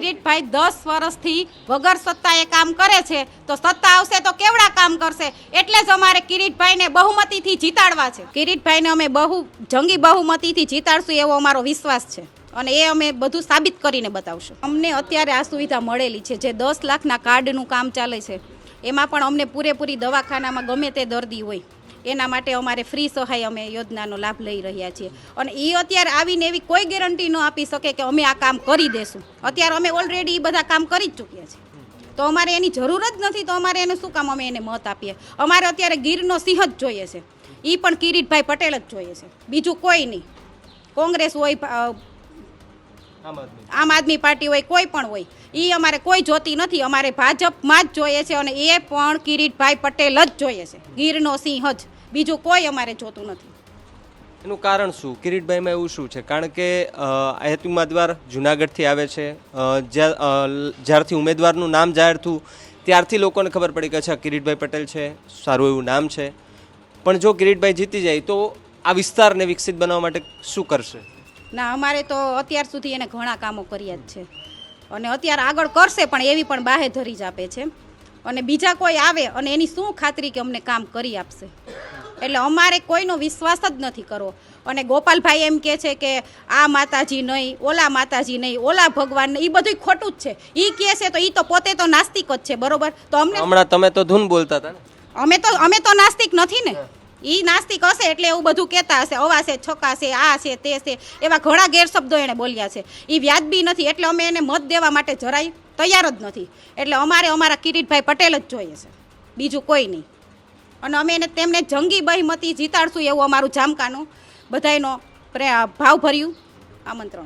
કિરીટભાઈ દસ વર્ષથી વગર સત્તાએ કામ કરે છે. તો સત્તા આવશે તો કેવડા કામ કરશે? એટલે જ અમારે કિરીટભાઈને બહુમતીથી જીતાડવા છે. કિરીટભાઈને અમે બહુ, જંગી બહુમતીથી જીતાડશું એવો અમારો વિશ્વાસ છે. અને એ અમે બધું સાબિત કરીને બતાવશું. અમને અત્યારે આ સુવિધા મળેલી છે. જે દસ લાખના કાર્ડનું કામ ચાલે છે, એમાં પણ અમને પૂરેપૂરી દવાખાનામાં ગમે તે દર્દી હોય. એના માટે અમારે ફ્રી સહાય અમે યોજનાનો લાભ લઈ રહ્યા છીએ. અને એ અત્યારે આવીને એવી કોઈ ગેરંટી ન આપી શકે કે અમે આ કામ કરી દેશું. અત્યારે અમે ઓલરેડી એ બધા કામ કરી જ ચૂક્યા છીએ. તો અમારે એની જરૂર જ નથી, તો અમારે એને શું કામ? અમે એને મત આપીએ. અમારે અત્યારે ગીરનો સિંહ જ જોઈએ છે. એ પણ કિરીટભાઈ પટેલ જ જોઈએ છે. બીજું કોઈ નહીં. કોંગ્રેસ હોય આમ આદમી પાર્ટી. હોય કોઈ પણ હોય. એ અમારે કોઈ જોતી નથી. અમારે ભાજપમાં જ જોઈએ છે અને એ પણ કિરીટભાઈ પટેલ જ જોઈએ છે. ગીરનો સિંહ જ. બીજું કોઈ અમારે જોતું નથી. એનું કારણ શું? કિરીટભાઈમાં એવું શું છે? કારણ કે હેતુ ઉમેદવાર જુનાગઢથી આવે છે. જ્યાં જ્યારથી ઉમેદવારનું નામ જાહેર થયું ત્યારથી લોકોને ખબર પડી કે અચ્છા કિરીટભાઈ પટેલ છે. સારું એવું નામ છે. પણ જો કિરીટભાઈ જીતી જાય તો આ વિસ્તારને વિકસિત બનાવવા માટે શું કરશે? ના અમારે તો અત્યાર સુધી એને ઘણા કામો કર્યા જ છે. અને અત્યારે આગળ કરશે પણ એવી પણ બાહે ધરી જ આપે છે. અને બીજા કોઈ આવે અને એની શું ખાતરી કે અમને કામ કરી આપશે? એટલે અમારે કોઈનો વિશ્વાસ જ નથી કરવો. અને ગોપાલભાઈ એમ કે છે કે આ માતાજી નહીં ઓલા માતાજી નહીં ઓલા ભગવાન એ બધું ખોટું જ છે. એ કહે છે તો એ તો પોતે તો નાસ્તિક જ છે બરોબર? તો અમને હમણાં તમે તો ધૂન બોલતા હતા અમે તો અમે તો નાસ્તિક નથી ને? ઈ નાસ્તિક હશે એટલે એવું બધું કહેતા હશે અવા છે, છોકા છે, આ છે, તે છે, એવા ઘણા ગેરશબ્દો એણે બોલ્યા છે. એ વ્યાજબી નથી, એટલે અમે એને મત દેવા માટે જરાય તૈયાર જ નથી. એટલે અમારે અમારા કિરીટભાઈ પટેલ જ જોઈએ છે. બીજું કોઈ નહીં. અને અમે એને તેમને જંગી બહિમતી જીતાડશું એવું અમારું જામકાનું બધાયનો પ્રે ભાવભર્યું આમંત્રણ.